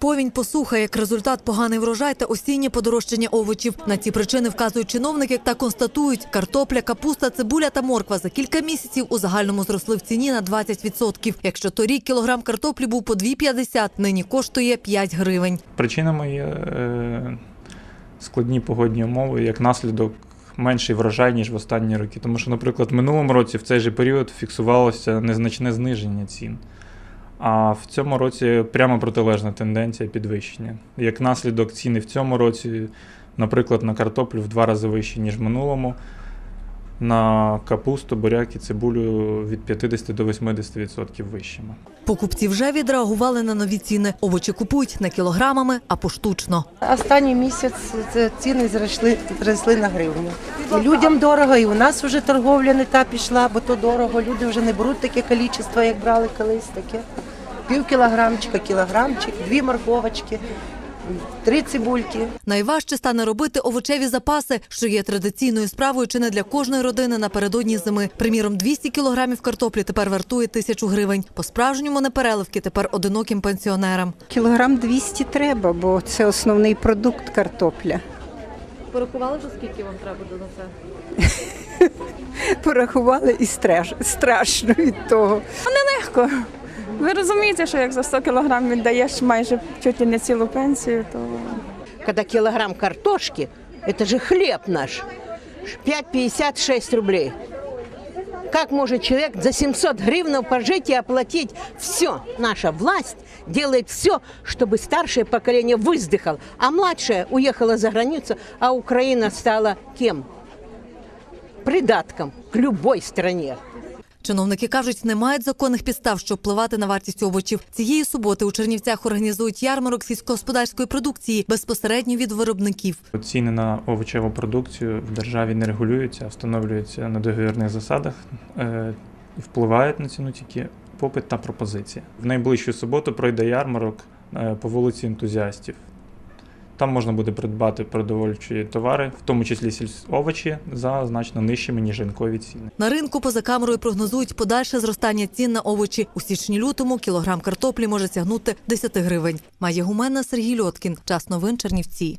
Повінь посуха як результат поганий врожай та осіннє подорожчання овочів. На ці причини вказують чиновники та констатують, картопля, капуста, цибуля та морква за кілька місяців у загальному зросли в ціні на 20%. Якщо торік кілограм картоплі був по 2,50, нині коштує 5 гривень. Причинами є е, складні погодні умови, як наслідок менший врожай, ніж в останні роки. Тому що, наприклад, в минулому році в цей же період фіксувалося незначне зниження цін. А в цьому році прямо протилежна тенденція підвищення. Як наслідок ціни в цьому році, наприклад, на картоплю в два рази вищі, ніж в минулому. На капусту, буряк і цибулю від 50 до 80% вищими. Покупці вже відреагували на нові ціни. Овочі купують не кілограмами, а поштучно. Останній місяць це ціни зросли, зросли на гривню. І людям дорого, і у нас вже торговля не та пішла, бо то дорого. Люди вже не беруть таке кількість, як брали колись таке. Пів кілограмчика, кілограмчик, дві морковочки, три цибульки. Найважче стане робити овочеві запаси, що є традиційною справою чи не для кожної родини напередодні зими. Приміром, 200 кілограмів картоплі тепер вартує тисячу гривень. По-справжньому непереливки тепер одиноким пенсіонерам. Кілограм 200 треба, бо це основний продукт картопля. Порахували вже скільки вам треба до це? Порахували і страш, страшно від того. легко. Ви розумієте, що як за 100 кілограм віддаєш майже чуть ли не цілу пенсію, то когда килограмм картошки, это же хлеб наш, 5,56 рублей. Как может человек за 700 гривен пожить и оплатить все? Наша власть делает все, чтобы старшее поколение выздыхало, а младшее уехало за границу, а Украина стала кем? Придатком к любой стране. Чиновники кажуть, не мають законних підстав, щоб впливати на вартість овочів. Цієї суботи у Чернівцях організують ярмарок сільськогосподарської продукції безпосередньо від виробників. Ціни на овочеву продукцію в державі не регулюються, а встановлюються на договірних засадах. Е, Впливають на ціну тільки попит та пропозиція. В найближчу суботу пройде ярмарок е, по вулиці ентузіастів. Там можна буде придбати продовольчі товари, в тому числі сільовочі, за значно нижчими, ніж ринкові ціни. На ринку поза камерою прогнозують подальше зростання цін на овочі. У січні-лютому кілограм картоплі може сягнути 10 гривень. Має гумена Сергій Льоткін. Час новин Чернівці.